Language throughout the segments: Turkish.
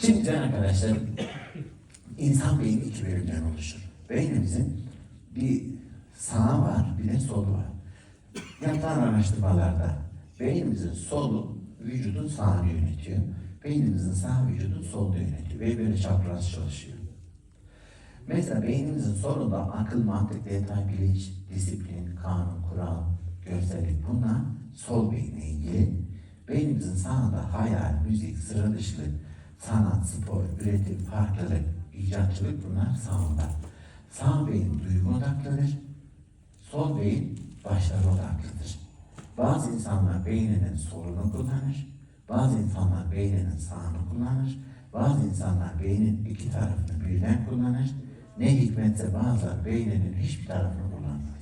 Şimdi can arkadaşlar, insan beyni iki bölümden oluşur. Beynimizin bir sağı var, bir de solu var. Yapılan araştırmalarda beynimizin solu vücudun sağını yönetiyor. Beynimizin sağ vücudun solunu yönetiyor ve böyle çapraz çalışıyor. Mesela beynimizin solunda akıl, mantık, detay, bilinç, disiplin, kanun, kural, görsellik bunlar sol beyinle ilgili. Beynimizin sağında hayal, müzik, sıra dışılık, sanat, spor, üretim, farklılık, icatçılık bunlar sağında. Sağ beyin duygu odaklıdır. Sol beyin başarı odaklıdır. Bazı insanlar beyninin solunu kullanır. Bazı insanlar beyninin sağını kullanır. Bazı insanlar beynin iki tarafını birden kullanır. Ne hikmetse bazıları beyninin hiçbir tarafını kullanmaz.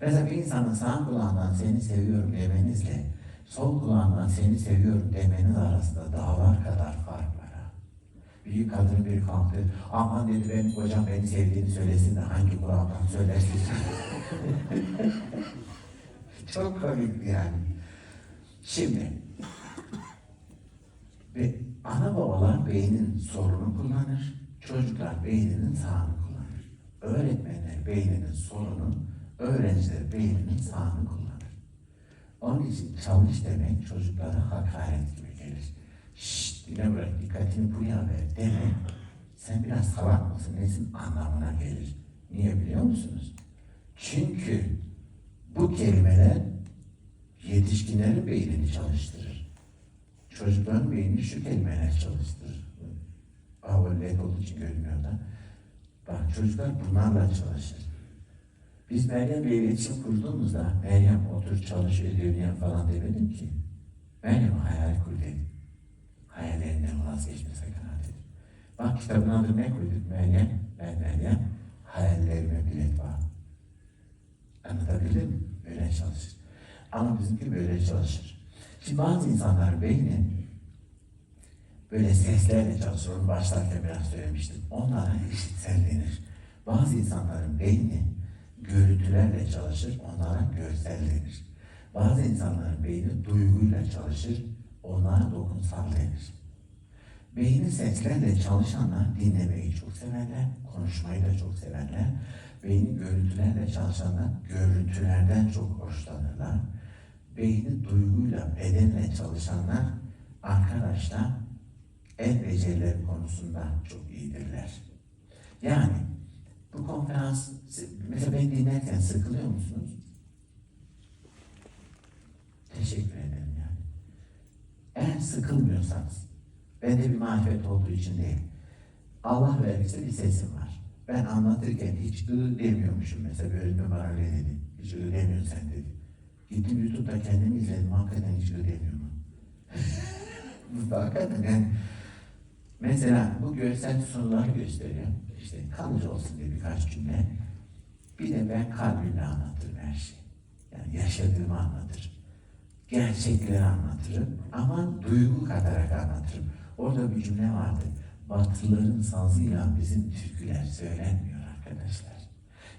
Mesela bir insanın sağ kulağından seni seviyorum demenizle sol kulağından seni seviyorum demeniz arasında dağlar kadar fark var. Bir kadın bir kalktı. Aman dedi benim kocam beni sevdiğini söylesin de hangi kulağından söylersin. Çok komik yani. Şimdi ve ana babalar beynin solunu kullanır. Çocuklar beyninin sağını kullanır. Öğretmenler beyninin solunu, öğrenciler beyninin sağını kullanır. Onun için çalış demek çocuklara hakaret gibi gelir. Şşt dinle bırak dikkatini buraya ver demek sen biraz salak mısın nesin anlamına gelir. Niye biliyor musunuz? Çünkü bu kelimeler yetişkinlerin beynini çalıştırır. Çocukların beynini şu kelimeler çalıştırır. Hava led olduğu için görünmüyor da. Bak çocuklar bunlarla çalışır. Biz Meryem'le iletişim kurduğumuzda Meryem otur çalış yap falan demedim ki. Meryem hayal kur dedim. Hayallerinden vazgeçme sakın dedim. Bak kitabın adını ne koyduk Meryem? Ben Meryem hayallerime bilet var. Anlatabildim mi? Böyle çalışır. Ama bizimki böyle çalışır. Şimdi bazı insanlar beyni böyle seslerle çalışır. Onu başlarken biraz söylemiştim. Onlara işitsel denir. Bazı insanların beyni görüntülerle çalışır. Onlara görsel denir. Bazı insanların beyni duyguyla çalışır. Onlara dokunsal denir. Beyni seslerle çalışanlar dinlemeyi çok severler, konuşmayı da çok severler. Beyni görüntülerle çalışanlar görüntülerden çok hoşlanırlar. Beyni duyguyla, bedenle çalışanlar arkadaşlar el becerileri konusunda çok iyidirler. Yani konferans, mesela beni dinlerken sıkılıyor musunuz? Teşekkür ederim yani. Eğer sıkılmıyorsanız, bende bir marifet olduğu için değil. Allah verdiyse bir sesim var. Ben anlatırken hiç ı demiyormuşum mesela bir öğretmen bana öyle dedi. Hiç ı demiyorsun sen dedi. Gittim YouTube'da kendimi izledim. Hakikaten hiç ı demiyorum. Hakikaten yani mesela bu görsel sunuları gösteriyor. İşte kalıcı olsun diye birkaç cümle. Bir de ben kalbimle anlatırım her şeyi. Yani yaşadığımı anlatırım. Gerçekleri anlatırım ama duygu katarak anlatırım. Orada bir cümle vardı. Batılıların sazıyla bizim türküler söylenmiyor arkadaşlar.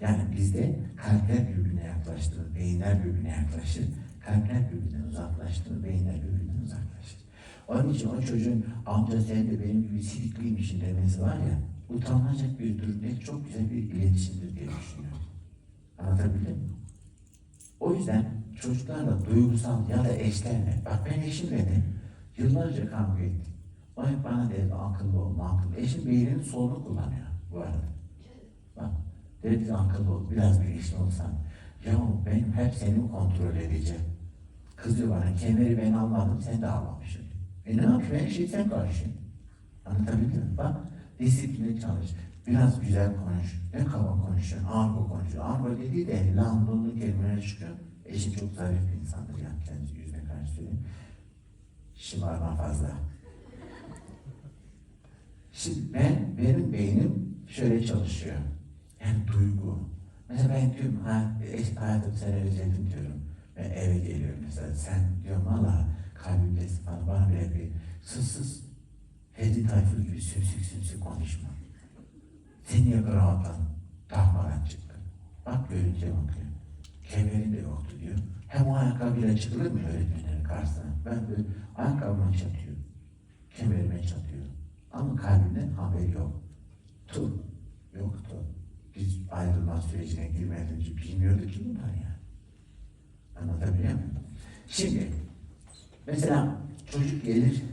Yani bizde kalpler birbirine yaklaştı, beyinler birbirine yaklaşır. Kalpler birbirinden uzaklaştı, beyinler birbirinden uzaklaşır. Onun için o çocuğun amca sen de benim gibi silikliymişsin demesi var ya, utanılacak bir durum değil, çok güzel bir iletişimdir diye düşünüyorum. Anlatabildim mi? O yüzden çocuklarla duygusal ya da eşlerle, bak ben eşimle de yıllarca kavga ettim. O hep bana dedi akıllı ol, akıllı. Eşim beyninin solunu kullanıyor bu arada. Bak, dedi akıllı ol, biraz bilinçli olsan. Ya benim hep seni kontrol edeceğim? Kızıyor bana, kemeri ben almadım, sen de almamışsın. E ne yapayım, her şeyi sen karışın. Anlatabildim mi? Bak, disiplinli çalış. Biraz güzel konuş. Ne kaba konuşuyorsun, argo konuşuyorsun. Argo dediği de lambonlu kelimeler çıkıyor. Eşim çok zarif bir insandır yani kendisi yüzüne karşı söyleyeyim. Şımarma fazla. Şimdi ben, benim beynim şöyle çalışıyor. Yani duygu. Mesela ben diyorum, ha, hayatım seni özledim diyorum. Ben eve geliyorum mesela, sen diyorum valla kalbimdesin falan, bana bir sus sus. Hedi Tayfur gibi sümsük sümsük konuşma. Sen niye böyle rahatladın? Takmadan çıktın. Bak görünce bakıyor. Kemerin de yoktu diyor. Hem o ayakkabıyla çıkılır mı öğretmenlerin karşısına? Ben böyle ayakkabıma çatıyorum. Kemerime çatıyorum. Ama kalbinden haberi yok. Tu. Yoktu. Biz ayrılma sürecine girmeden önce bilmiyorduk ki bunlar yani. Anlatabiliyor muyum? Şimdi mesela çocuk gelir